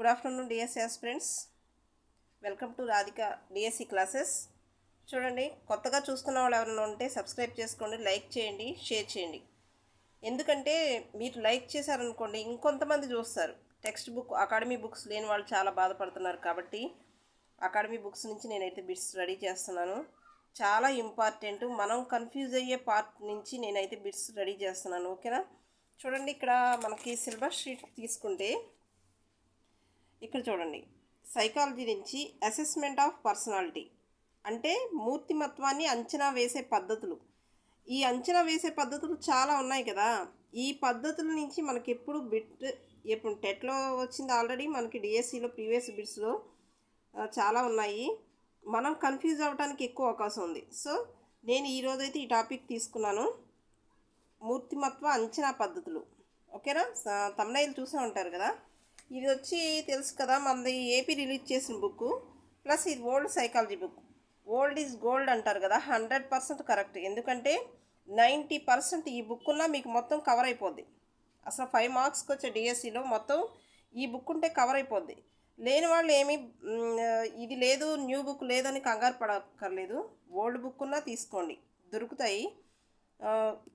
Good afternoon DSC friends welcome to Radhika DSC classes చూడండి కొత్తగా చూస్తున్న వాళ్ళు ఎవరైనా ఉంటే సబ్స్క్రైబ్ చేసుకోండి లైక్ చేయండి షేర్ చేయండి. ఎందుకంటే మీరు లైక్ చేశారనుకోండి ఇంకొంతమంది చూస్తారు. టెక్స్ట్ బుక్ అకాడమీ బుక్స్ లేని వాళ్ళు చాలా బాధపడుతున్నారు కాబట్టి అకాడమీ బుక్స్ నుంచి నేనైతే బిట్స్ రెడీ చేస్తున్నాను. చాలా ఇంపార్టెంట్ మనం కన్ఫ్యూజ్ అయ్యే పార్ట్ నుంచి నేనైతే బిట్స్ రెడీ చేస్తున్నాను ఓకేనా? చూడండి ఇక్కడ మనకి సిలబస్ షీట్ తీసుకుంటే ఇక్కడ చూడండి. సైకాలజీ నుంచి అసెస్మెంట్ ఆఫ్ పర్సనాలిటీ అంటే మూర్తిమత్వాన్ని అంచనా వేసే పద్ధతులు. ఈ అంచనా వేసే పద్ధతులు చాలా ఉన్నాయి కదా. ఈ పద్ధతుల నుంచి మనకి ఎప్పుడు బిట్ ఎప్పుడు టెట్లో వచ్చింది ఆల్రెడీ మనకి డిఎస్సిలో ప్రీవియస్ బిట్స్లో చాలా ఉన్నాయి. మనం కన్ఫ్యూజ్ అవ్వడానికి ఎక్కువ అవకాశం ఉంది. సో నేను ఈరోజైతే ఈ టాపిక్ తీసుకున్నాను. మూర్తిమత్వ అంచనా పద్ధతులు. ఓకేనా? తమ్నైల్ చూసే ఉంటారు కదా. ఇది వచ్చి తెలుసు కదా మనది ఏపీ రిలీజ్ చేసిన బుక్ ప్లస్ ఇది old psychology book old is gold అంటారు కదా హండ్రెడ్ పర్సెంట్ కరెక్ట్. ఎందుకంటే నైంటీ పర్సెంట్ ఈ బుక్ ఉన్నా మీకు మొత్తం కవర్ అయిపోద్ది. అసలు ఫైవ్ మార్క్స్కి వచ్చే డిఎస్సిలో మొత్తం ఈ బుక్ ఉంటే కవర్ అయిపోద్ది. లేని వాళ్ళు ఏమి ఇది లేదు న్యూ బుక్ లేదని కంగారు పడక్కర్లేదు. ఓల్డ్ బుక్ ఉన్నా తీసుకోండి. దొరుకుతాయి.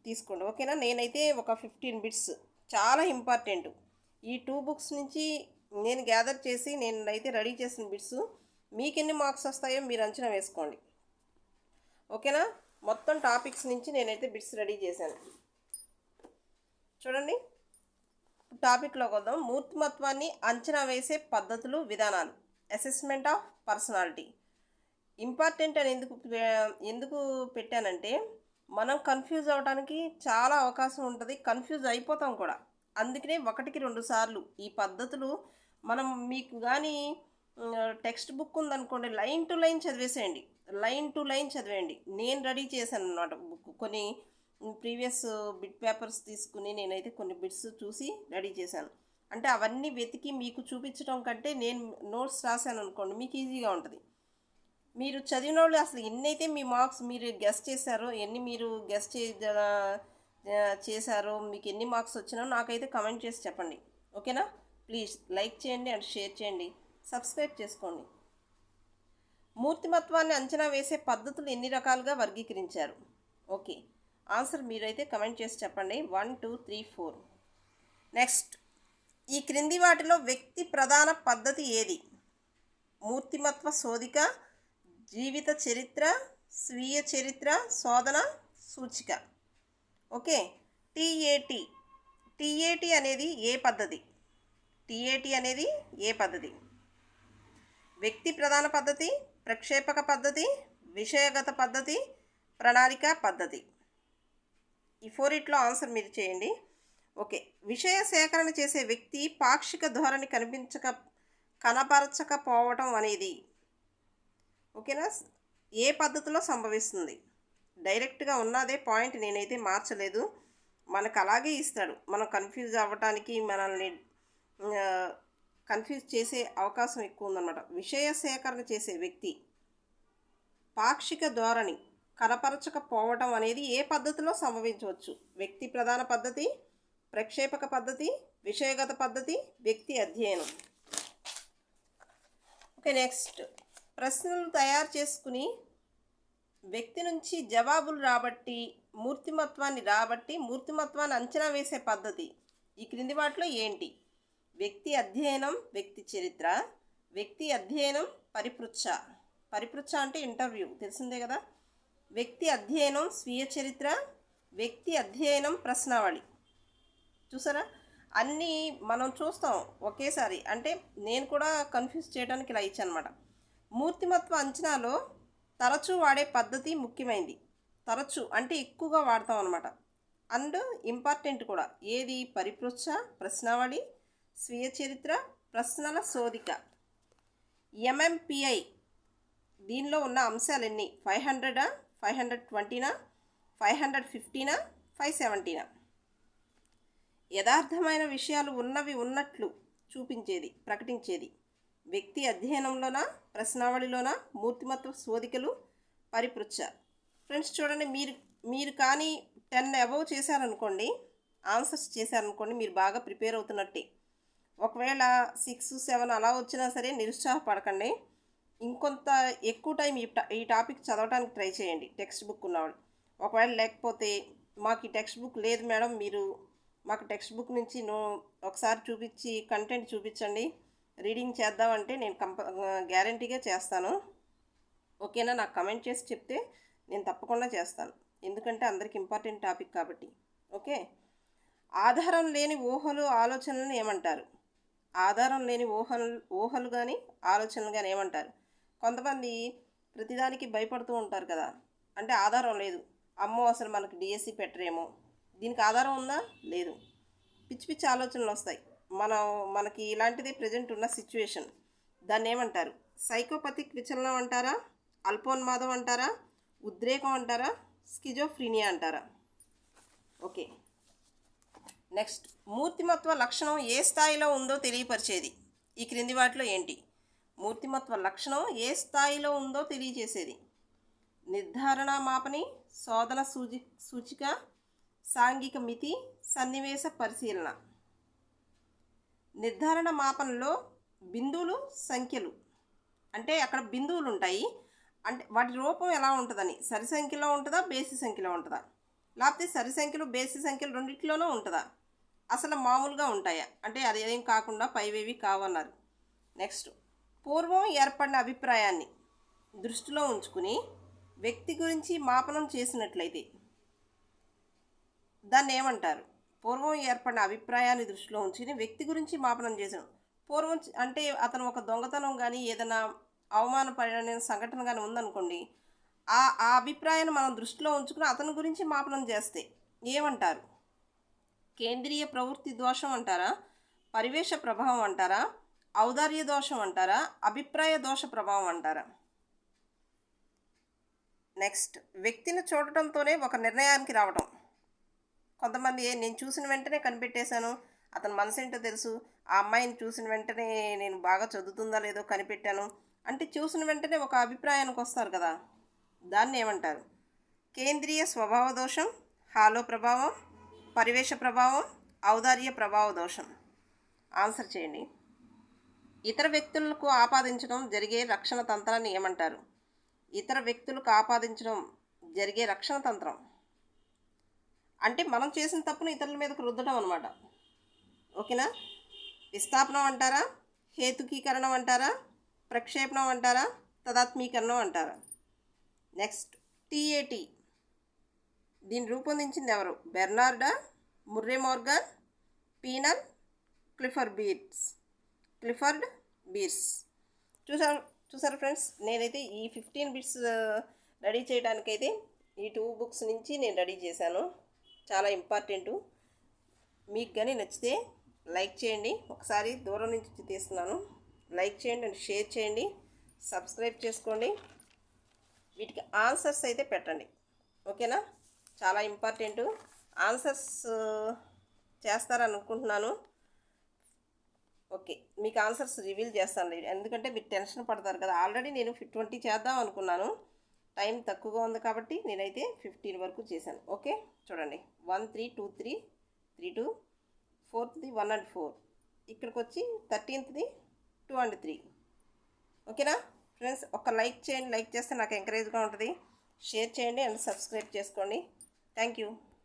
తీసుకోండి. ఓకేనా? నేనైతే ఒక ఫిఫ్టీన్ బిట్స్. చాలా ఇంపార్టెంట్. ఈ టూ బుక్స్ నుంచి నేను గ్యాదర్ చేసి నేను అయితే రెడీ చేసిన బిట్స్ మీకు ఎన్ని మార్క్స్ వస్తాయో మీరు అంచనా వేసుకోండి. ఓకేనా? మొత్తం టాపిక్స్ నుంచి నేనైతే బిట్స్ రెడీ చేశాను. చూడండి. టాపిక్లోకి వద్దాం. మూర్తిమత్వాన్ని అంచనా వేసే పద్ధతులు విధానాలు. అసెస్మెంట్ ఆఫ్ పర్సనాలిటీ ఇంపార్టెంట్ అని ఎందుకు ఎందుకు పెట్టానంటే మనం కన్ఫ్యూజ్ అవ్వడానికి చాలా అవకాశం ఉంటుంది. కన్ఫ్యూజ్ అయిపోతాం కూడా. అందుకనే ఒకటికి రెండు సార్లు ఈ పద్ధతులు మనం మీకు కానీ టెక్స్ట్ బుక్ ఉందనుకోండి లైన్ టు లైన్ చదివేసేయండి. లైన్ టు లైన్ చదివేయండి. నేను రెడీ చేశాను అనమాట బుక్. కొన్ని ప్రీవియస్ బిట్ పేపర్స్ తీసుకుని నేనైతే కొన్ని బిట్స్ చూసి రెడీ చేశాను. అంటే అవన్నీ వెతికి మీకు చూపించడం కంటే నేను నోట్స్ రాశాను అనుకోండి మీకు ఈజీగా ఉంటుంది. మీరు చదివిన వాళ్ళు అసలు ఎన్నైతే మీ మార్క్స్ మీరు గెస్ట్ చేశారో ఎన్ని మీరు గెస్ట్ చేశారో మీకు ఎన్ని మార్క్స్ వచ్చినా నాకైతే కమెంట్ చేసి చెప్పండి. ఓకేనా? ప్లీజ్ లైక్ చేయండి అండ్ షేర్ చేయండి. సబ్స్క్రైబ్ చేసుకోండి. మూర్తిమత్వాన్ని అంచనా వేసే పద్ధతులు ఎన్ని రకాలుగా వర్గీకరించారు? ఓకే ఆన్సర్ మీరైతే కమెంట్ చేసి చెప్పండి. One two three four next ఈ క్రింది వాటిలో వ్యక్తి ప్రధాన పద్ధతి ఏది? మూర్తిమత్వ శోధిక జీవిత చరిత్ర స్వీయ చరిత్ర శోధన సూచిక. ఓకే. టీఏటి టీఏటి అనేది ఏ పద్ధతి? టీఏటి అనేది ఏ పద్ధతి? వ్యక్తి ప్రధాన పద్ధతి ప్రక్షేపక పద్ధతి విషయగత పద్ధతి ప్రణాళిక పద్ధతి. ఈ ఫోరిట్లో ఆన్సర్ మీరు చేయండి. ఓకే. విషయ సేకరణ చేసే వ్యక్తి పాక్షిక ధోరణి కనిపించక కనపరచకపోవటం అనేది ఓకేనా? ఏ పద్ధతిలో సంభవిస్తుంది? డైరెక్ట్గా ఉన్నదే పాయింట్ నేనైతే మార్చలేదు. మనకు అలాగే ఇస్తాడు. మనం కన్ఫ్యూజ్ అవ్వటానికి మనల్ని కన్ఫ్యూజ్ చేసే అవకాశం ఎక్కువ ఉందన్నమాట. విషయ సేకరణ చేసే వ్యక్తి పాక్షిక ధోరణి కనపరచకపోవడం అనేది ఏ పద్ధతిలో సంభవించవచ్చు? వ్యక్తి ప్రధాన పద్ధతి ప్రక్షేపక పద్ధతి విషయగత పద్ధతి వ్యక్తి అధ్యయనం. Okay next. ప్రశ్నలు తయారు చేసుకుని వ్యక్తి నుంచి జవాబులు రాబట్టి మూర్తిమత్వాన్ని రాబట్టి మూర్తిమత్వాన్ని అంచనా వేసే పద్ధతి ఈ క్రింది వాటిలో ఏంటి? వ్యక్తి అధ్యయనం వ్యక్తి చరిత్ర వ్యక్తి అధ్యయనం పరిపృచ్ఛ. పరిపృచ్ఛ అంటే ఇంటర్వ్యూ తెలిసిందే కదా? వ్యక్తి అధ్యయనం స్వీయ చరిత్ర వ్యక్తి అధ్యయనం ప్రశ్నావళి. చూసారా? అన్నీ మనం చూస్తాం ఒకేసారి. అంటే నేను కూడా కన్ఫ్యూజ్ చేయడానికి ఇలా ఇచ్చాను అనమాట మూర్తిమత్వ అంచనాలో తరచూ వాడే పద్ధతి ముఖ్యమైనది తరచు అంటే ఎక్కువగా వాడతాం అనమాట అండ్ ఇంపార్టెంట్ కూడా. ఏది? పరిపృచ్ఛ ప్రశ్నావళి స్వీయ చరిత్ర ప్రశ్నల శోధిక. ఎంఎంపిఐ దీనిలో ఉన్న అంశాలు ఎన్ని ఫైవ్ హండ్రెడా ఫైవ్ హండ్రెడ్ ట్వంటీనా ఫైవ్ హండ్రెడ్ ఫిఫ్టీనా ఫైవ్ సెవెంటీనా? యథార్థమైన విషయాలు ఉన్నవి ఉన్నట్లు చూపించేది ప్రకటించేది. వ్యక్తి అధ్యయనంలోన ప్రశ్నావళిలోన మూర్తిమత్వ శోధికలు పరిపృచ్ఛ. ఫ్రెండ్స్ చూడండి మీరు మీరు కానీ టెన్ అబవ్ చేశారనుకోండి ఆన్సర్స్ చేశారనుకోండి మీరు బాగా ప్రిపేర్ అవుతున్నట్టే. ఒకవేళ సిక్స్ సెవెన్ అలా వచ్చినా సరే నిరుత్సాహపడకండి. ఇంకొంత ఎక్కువ టైం ఈ ఈ టాపిక్ చదవడానికి ట్రై చేయండి టెక్స్ట్ బుక్ ఉన్నవాళ్ళు. ఒకవేళ లేకపోతే మాకు ఈ టెక్స్ట్ బుక్ లేదు మేడం మీరు మాకు టెక్స్ట్ బుక్ నుంచి నో ఒకసారి చూపించి కంటెంట్ చూపించండి. రీడింగ్ చేద్దామంటే నేను కంప గ్యారంటీగా చేస్తాను. ఓకేనా? నాకు కమెంట్ చేసి చెప్తే నేను తప్పకుండా చేస్తాను. ఎందుకంటే అందరికి ఇంపార్టెంట్ టాపిక్ కాబట్టి. ఓకే? ఆధారం లేని ఊహలు ఆలోచనలను ఏమంటారు? ఆధారం లేని ఊహలు ఊహలు కానీ ఆలోచనలు కానీ ఏమంటారు? కొంతమంది ప్రతిదానికి భయపడుతూ ఉంటారు కదా. అంటే ఆధారం లేదు. అమ్మో అసలు మనకు డిఎస్సి పెట్టరేమో. దీనికి ఆధారం ఉందా లేదు. పిచ్చి పిచ్చి ఆలోచనలు వస్తాయి. మనం మనకి ఇలాంటిది ప్రజెంట్ ఉన్న సిచ్యువేషన్ దాన్ని ఏమంటారు? సైకోపతిక్ విచలనం అంటారా? అల్పోన్మాదం అంటారా? ఉద్రేకం అంటారా? స్కిజోఫ్రీనియా అంటారా? ఓకే. నెక్స్ట్ మూర్తిమత్వ లక్షణం ఏ స్థాయిలో ఉందో తెలియపరిచేది. ఈ క్రింది వాటిలో ఏంటి? మూర్తిమత్వ లక్షణం ఏ స్థాయిలో ఉందో తెలియజేసేది. నిర్ధారణ మాపని శోధన సూచి సూచిక సాంఘిక మితి సన్నివేశ పరిశీలన. నిర్ధారణ మాపనలో బిందువులు సంఖ్యలు. అంటే అక్కడ బిందువులు ఉంటాయి. అంటే వాటి రూపం ఎలా ఉంటుందని. సరి సంఖ్యలో ఉంటుందా బేసి సంఖ్యలో ఉంటుందా? లేకపోతే సరి సంఖ్యలు బేసి సంఖ్యలు రెండింటిలోనూ ఉంటుందా? అసలు మామూలుగా ఉంటాయా? అంటే అది ఏం కాకుండా పైవేవి కావన్నారు. నెక్స్ట్. పూర్వం ఏర్పడిన అభిప్రాయాన్ని దృష్టిలో ఉంచుకుని వ్యక్తి గురించి మాపనం చేసినట్లయితే దాన్ని ఏమంటారు? పూర్వం ఏర్పడిన అభిప్రాయాన్ని దృష్టిలో ఉంచి వ్యక్తి గురించి మాపనం చేశాను పూర్వం అంటే అతను ఒక దొంగతనం కానీ ఏదైనా అవమానపడిన సంఘటన కానీ ఉందనుకోండి ఆ ఆ అభిప్రాయాన్ని మనం దృష్టిలో ఉంచుకుని అతని గురించి మాపనం చేస్తే ఏమంటారు? కేంద్రీయ ప్రవృత్తి దోషం అంటారా? పరివేష ప్రభావం అంటారా? ఔదార్య దోషం అంటారా? అభిప్రాయ దోష ప్రభావం అంటారా? నెక్స్ట్ వ్యక్తిని చూడటంతోనే ఒక నిర్ణయానికి రావటం. కొంతమంది నేను చూసిన వెంటనే కనిపెట్టేశాను. అతని మనసు ఏంటో తెలుసు. ఆ అమ్మాయిని చూసిన వెంటనే నేను బాగా చదువుతుందా లేదో కనిపెట్టాను. అంటే చూసిన వెంటనే ఒక అభిప్రాయానికి వస్తారు కదా. దాన్ని ఏమంటారు? కేంద్రీయ స్వభావ దోషం హాలో ప్రభావం పరివేష ప్రభావం ఔదార్య ప్రభావ దోషం. ఆన్సర్ చేయండి. ఇతర వ్యక్తులకు ఆపాదించడం జరిగే రక్షణ తంత్రాన్ని ఏమంటారు? ఇతర వ్యక్తులకు ఆపాదించడం జరిగే రక్షణ తంత్రం. అంటే మనం చేసిన తప్పును ఇతరుల మీదకు రుద్దడం అనమాట ఓకేనా? విస్థాపనం అంటారా? హేతుకీకరణం అంటారా? ప్రక్షేపణం అంటారా? తదాత్మీకరణం అంటారా? నెక్స్ట్ టీఏటీ దీన్ని రూపొందించింది ఎవరు? బెర్నార్డా ముర్రే మోర్గన్ పీనల్ క్లిఫర్ బీర్స్. Clifford Beers. చూసారు చూసారు ఫ్రెండ్స్? నేనైతే ఈ ఫిఫ్టీన్ బిట్స్ రెడీ చేయడానికైతే ఈ టూ బుక్స్ నుంచి నేను రెడీ చేశాను. చాలా ఇంపార్టెంటు. మీకు కానీ నచ్చితే లైక్ చేయండి. ఒకసారి దూరం నుంచి తీస్తున్నాను. లైక్ చేయండి అండ్ షేర్ చేయండి. సబ్స్క్రైబ్ చేసుకోండి. వీటికి ఆన్సర్స్ అయితే పెట్టండి. ఓకేనా? చాలా ఇంపార్టెంట్. ఆన్సర్స్ చేస్తారని అనుకుంటున్నాను ఓకే. మీకు ఆన్సర్స్ రివీల్ చేస్తాను. ఎందుకంటే మీరు టెన్షన్ పడతారు కదా. ఆల్రెడీ నేను ట్వంటీ చేద్దాం అనుకున్నాను. టైం తక్కువగా ఉంది కాబట్టి నేనైతే ఫిఫ్టీన్ వరకు చేశాను. ఓకే? చూడండి. One three two three three two ఫోర్త్ది one and four. ఇక్కడికి వచ్చి థర్టీన్త్ది టూ అండ్ త్రీ. ఓకేనా? ఫ్రెండ్స్ ఒక లైక్ చేయండి. లైక్ చేస్తే నాకు ఎంకరేజ్గా ఉంటుంది. షేర్ చేయండి అండ్ సబ్స్క్రైబ్ చేసుకోండి. Thank you.